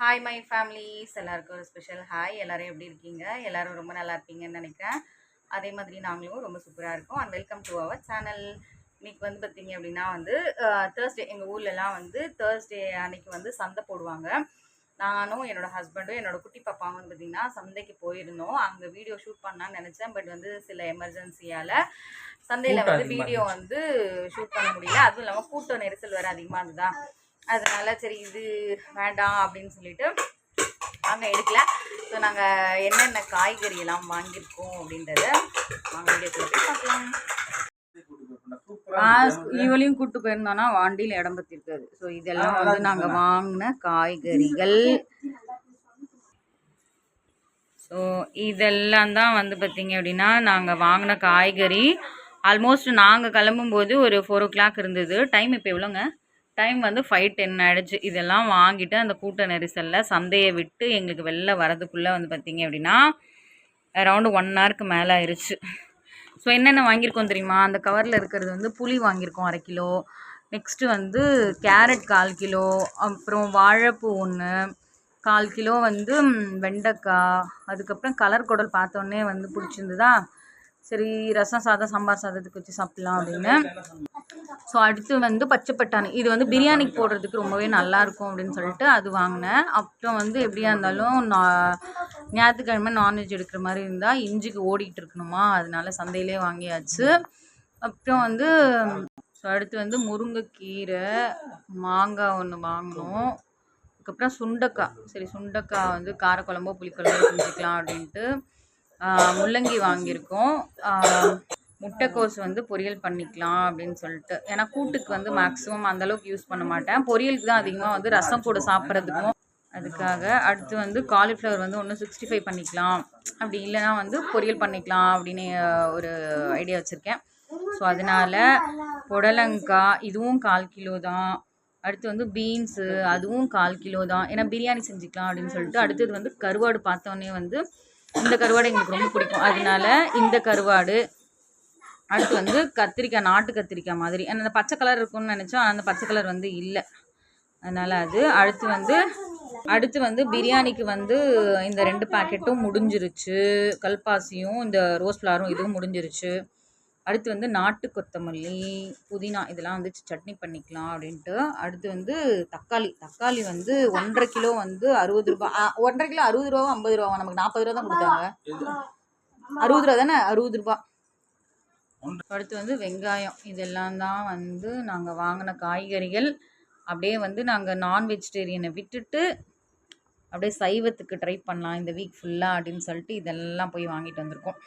Hi my families எல்லாருக்கும் ஒரு special hi எல்லாரும் எப்படி இருக்கீங்க? எல்லாரும் ரொம்ப நல்லா இருப்பீங்கன்னு நினைக்கிறேன். அதே மாதிரி நாங்களும் ரொம்ப சூப்பராக இருக்கோம். And welcome to our channel இன்னைக்கு வந்து பார்த்தீங்க அப்படின்னா வந்து தேர்ஸ்டே எங்கள் ஊர்லலாம் வந்து தேர்ஸ்டே அன்னைக்கு வந்து சந்தை போடுவாங்க. நானும் என்னோட ஹஸ்பண்டும் என்னோட குட்டி பாப்பாவும் வந்து பார்த்தீங்கன்னா சந்தைக்கு போயிருந்தோம். அங்கே வீடியோ ஷூட் பண்ணலான்னு நினச்சேன். பட் வந்து சில எமர்ஜென்சியால் சந்தையில் கூட்டம் வந்து வீடியோ வந்து ஷூட் பண்ண முடியல. அதுவும் இல்லாமல் கூட்ட நெரிசல் வேறு அதிகமாக இருந்ததா? அதனால சரி இது வேண்டாம் அப்படின்னு சொல்லிட்டு நாங்கள் எடுக்கல. ஸோ நாங்கள் என்னென்ன காய்கறி எல்லாம் வாங்கியிருக்கோம் அப்படின்றத வாங்க வீடியோ போய் பார்க்கலாம். இவளையும் கூட்டு போயிருந்தோம்னா வண்டியில் இடம் பற்றிருக்காது ஸோ இதெல்லாம் வந்து நாங்கள் வாங்கின காய்கறிகள். ஸோ இதெல்லாம் தான் வந்து பார்த்தீங்க அப்படின்னா நாங்கள் வாங்கின காய்கறி. ஆல்மோஸ்ட் நாங்கள் கிளம்பும்போது ஒரு ஃபோர் ஓ கிளாக் இருந்தது. டைம் இப்போ எவ்வளோங்க? டைம் வந்து ஃபைவ் டென் ஆயிடுச்சு. இதெல்லாம் வாங்கிட்டு அந்த கூட்ட நெரிசலில் சந்தையை விட்டு எங்களுக்கு வெளில வரதுக்குள்ளே வந்து பார்த்தீங்க அப்படின்னா அரவுண்டு ஒன் ஹவருக்கு மேலே ஆயிடுச்சு ஸோ என்னென்ன வாங்கியிருக்கோம் தெரியுமா? அந்த கவரில் இருக்கிறது வந்து புளி வாங்கியிருக்கோம் அரை கிலோ. நெக்ஸ்ட்டு வந்து கேரட் கால் கிலோ. அப்புறம் வாழைப்பூ ஒன்று கால் கிலோ வந்து வெண்டைக்காய். அதுக்கப்புறம் கலர் குடல் பார்த்தோன்னே வந்து பிடிச்சிருந்ததா? சரி ரசம் சாதம் சாம்பார் சாதத்துக்கு வச்சு சாப்பிட்லாம் அப்படின்னு. ஸோ அடுத்து வந்து பச்சை பட்டாணி. இது வந்து பிரியாணிக்கு போடுறதுக்கு ரொம்பவே நல்லாயிருக்கும் அப்படின்னு சொல்லிட்டு அது வாங்கினேன். அப்புறம் வந்து எப்படியா இருந்தாலும் நான் ஞாயிற்றுக்கிழமை நான்வெஜ் எடுக்கிற மாதிரி இருந்தால் இஞ்சிக்கு ஓடிக்கிட்டு இருக்கணுமா? அதனால சந்தையிலே வாங்கியாச்சு. அப்புறம் வந்து ஸோ அடுத்து வந்து முருங்கைக்கீரை மாங்காய் ஒன்று வாங்கினோம். அதுக்கப்புறம் சுண்டக்காய். சரி சுண்டக்காய் வந்து காரக்குழம்போ புளிக்குழம்போ செஞ்சுக்கலாம் அப்படின்ட்டு முள்ளங்கி வாங்கியிருக்கோம். முட்டைக்கோஸ் வந்து பொரியல் பண்ணிக்கலாம் அப்படின்னு சொல்லிட்டு. ஏன்னா கூட்டுக்கு வந்து மேக்ஸிமம் அந்தளவுக்கு யூஸ் பண்ண மாட்டேன். பொரியலுக்கு தான் அதிகமாக வந்து ரசம் கூட சாப்பிட்றதுக்கும் அதுக்காக. அடுத்து வந்து காலிஃப்ளவர் வந்து ஒன்று சிக்ஸ்டி ஃபைவ் பண்ணிக்கலாம். அப்படி இல்லைன்னா வந்து பொரியல் பண்ணிக்கலாம் அப்படின்னு ஒரு ஐடியா வச்சுருக்கேன். ஸோ அதனால புடலங்காய் இதுவும் கால் கிலோ தான். அடுத்து வந்து பீன்ஸு அதுவும் கால் கிலோ தான். ஏன்னா பிரியாணி செஞ்சுக்கலாம் அப்படின்னு சொல்லிட்டு. அடுத்தது வந்து கருவாடு பார்த்தோன்னே வந்து இந்த கருவாடு எங்களுக்கு ரொம்ப பிடிக்கும். அதனால இந்த கருவாடு அடுத்து வந்து கத்திரிக்காய் நாட்டு கத்திரிக்காய் மாதிரி. அந்த பச்சை கலர் இருக்கும்னு நினச்சோம். ஆனால் அந்த பச்சை கலர் வந்து இல்லை. அதனால் அது அடுத்து வந்து அடுத்து வந்து பிரியாணிக்கு வந்து இந்த ரெண்டு பேக்கெட்டும் முடிஞ்சிருச்சு. கல்பாசியும் இந்த ரோஸ் ஃப்ளாரும் இதுவும் முடிஞ்சிருச்சு. அடுத்து வந்து நாட்டு கொத்தமல்லி புதினா இதெல்லாம் வந்து சட்னி பண்ணிக்கலாம் அப்படின்ட்டு. அடுத்து வந்து தக்காளி. தக்காளி வந்து ஒன்றரை கிலோ வந்து அறுபது ரூபா. ஒன்றரை கிலோ அறுபது ரூபா ஐம்பது ரூபா நமக்கு நாற்பது ரூபா தான் கொடுத்தாங்க. அறுபது ரூபா தானே? அறுபது ரூபா. அடுத்து வந்து வெங்காயம். இதெல்லாம் தான் வந்து நாங்கள் வாங்கின காய்கறிகள். அப்படியே வந்து நாங்கள் நான் வெஜிடேரியனை விட்டுட்டு அப்படியே சைவத்துக்கு ட்ரை பண்ணலாம். இந்த வீக் ஃபுல்லாக அப்படின்னு சொல்லிட்டு இதெல்லாம் போய் வாங்கிட்டு வந்திருக்கோம்.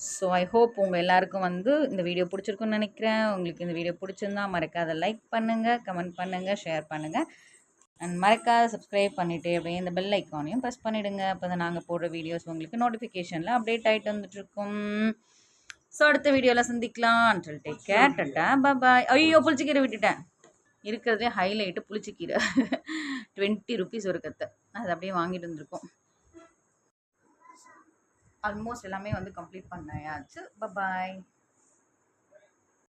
ஸோ ஐ ஹோப் உங்கள் எல்லாருக்கும் வந்து இந்த வீடியோ பிடிச்சிருக்குன்னு நினைக்கிறேன். உங்களுக்கு இந்த வீடியோ பிடிச்சிருந்தா மறக்காத லைக் பண்ணுங்கள் கமெண்ட் பண்ணுங்கள் ஷேர் பண்ணுங்கள் அண்ட் மறக்காத சப்ஸ்கிரைப் பண்ணிவிட்டு அப்படியே இந்த பெல் ஐக்கானையும் ப்ரெஸ் பண்ணிவிடுங்க அப்போ தான் நாங்கள் போடுற வீடியோஸ் உங்களுக்கு நோட்டிஃபிகேஷனில் அப்டேட் ஆகிட்டு வந்துட்டுருக்கும் ஸோ அடுத்த வீடியோவில் சந்திக்கலாம். Until take care tata bye ஐயோ புளிச்சிக்கீரை விட்டுட்டேன். இருக்கிறதே ஹைலைட்டு புளிச்சிக்கீரை. டுவெண்ட்டி ருபீஸ் ஒரு கத்தை. அது அப்படியே வாங்கிட்டு வந்திருக்கோம். ஆல்மோஸ்ட் எல்லாமே வந்து கம்ப்ளீட் பண்ணாயாச்சு. பாய்